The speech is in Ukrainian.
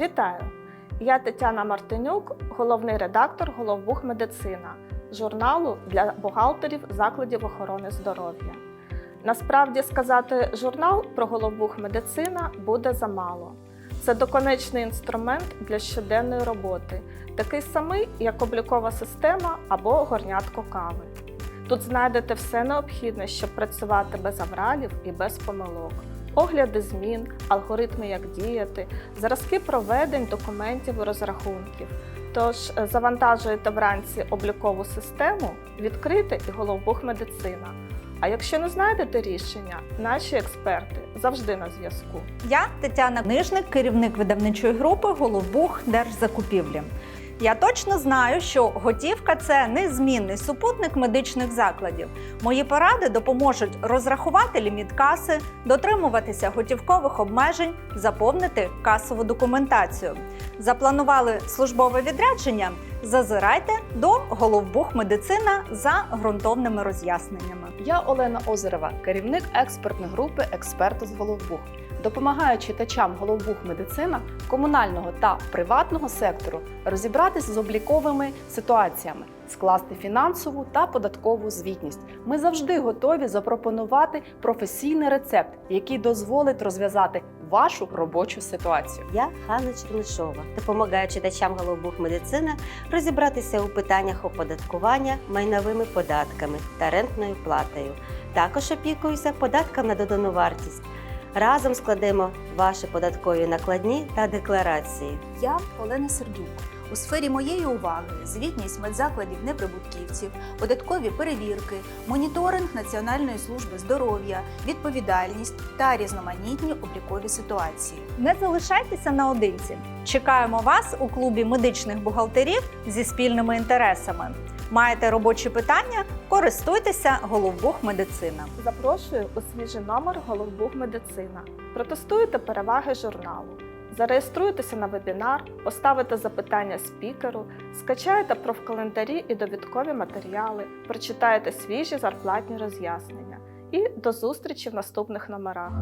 Вітаю! Я Тетяна Мартинюк, головний редактор Головбух Медицина, журналу для бухгалтерів закладів охорони здоров'я. Насправді сказати журнал про Головбух Медицина буде замало. Це доконечний інструмент для щоденної роботи, такий самий, як облікова система або горнятко кави. Тут знайдете все необхідне, щоб працювати без авралів і без помилок. Огляди змін, алгоритми, як діяти, зразки проведень, документів і розрахунків. Тож е, завантажуєте вранці облікову систему, відкрите і головбух медицина. А якщо не знайдете рішення, наші експерти завжди на зв'язку. Я Тетяна Книжник, керівник видавничої групи Головбух Держзакупівлі. Я точно знаю, що готівка це незмінний супутник медичних закладів. Мої поради допоможуть розрахувати ліміт каси, дотримуватися готівкових обмежень, заповнити касову документацію. Запланували службове відрядження? Зазирайте до Головбух Медицина за ґрунтовними роз'ясненнями. Я Олена Озерова, керівник експертної групи Експерти з Головбух. Допомагаю читачам Головбух медицина комунального та приватного сектору розібратися з обліковими ситуаціями, скласти фінансову та податкову звітність. Ми завжди готові запропонувати професійний рецепт, який дозволить розв'язати вашу робочу ситуацію. Я Ганна Чернишова. Допомагаю читачам Головбух медицини розібратися у питаннях оподаткування майновими податками та рентною платою. Також опікуюся податком на додану вартість. Разом складемо ваші податкові накладні та декларації. Я Олена Сердюк. У сфері моєї уваги звітність медзакладів неприбутківців, податкові перевірки, моніторинг Національної служби здоров'я, відповідальність та різноманітні облікові ситуації. Не залишайтеся наодинці. Чекаємо вас у клубі медичних бухгалтерів зі спільними інтересами. Маєте робочі питання? Користуйтеся Головбух Медицина. Запрошую у свіжий номер Головбух Медицина. Протестуйте переваги журналу. Зареєструйтеся на вебінар, поставите запитання спікеру, скачаєте профкалендарі і довідкові матеріали, прочитаєте свіжі зарплатні роз'яснення. І до зустрічі в наступних номерах.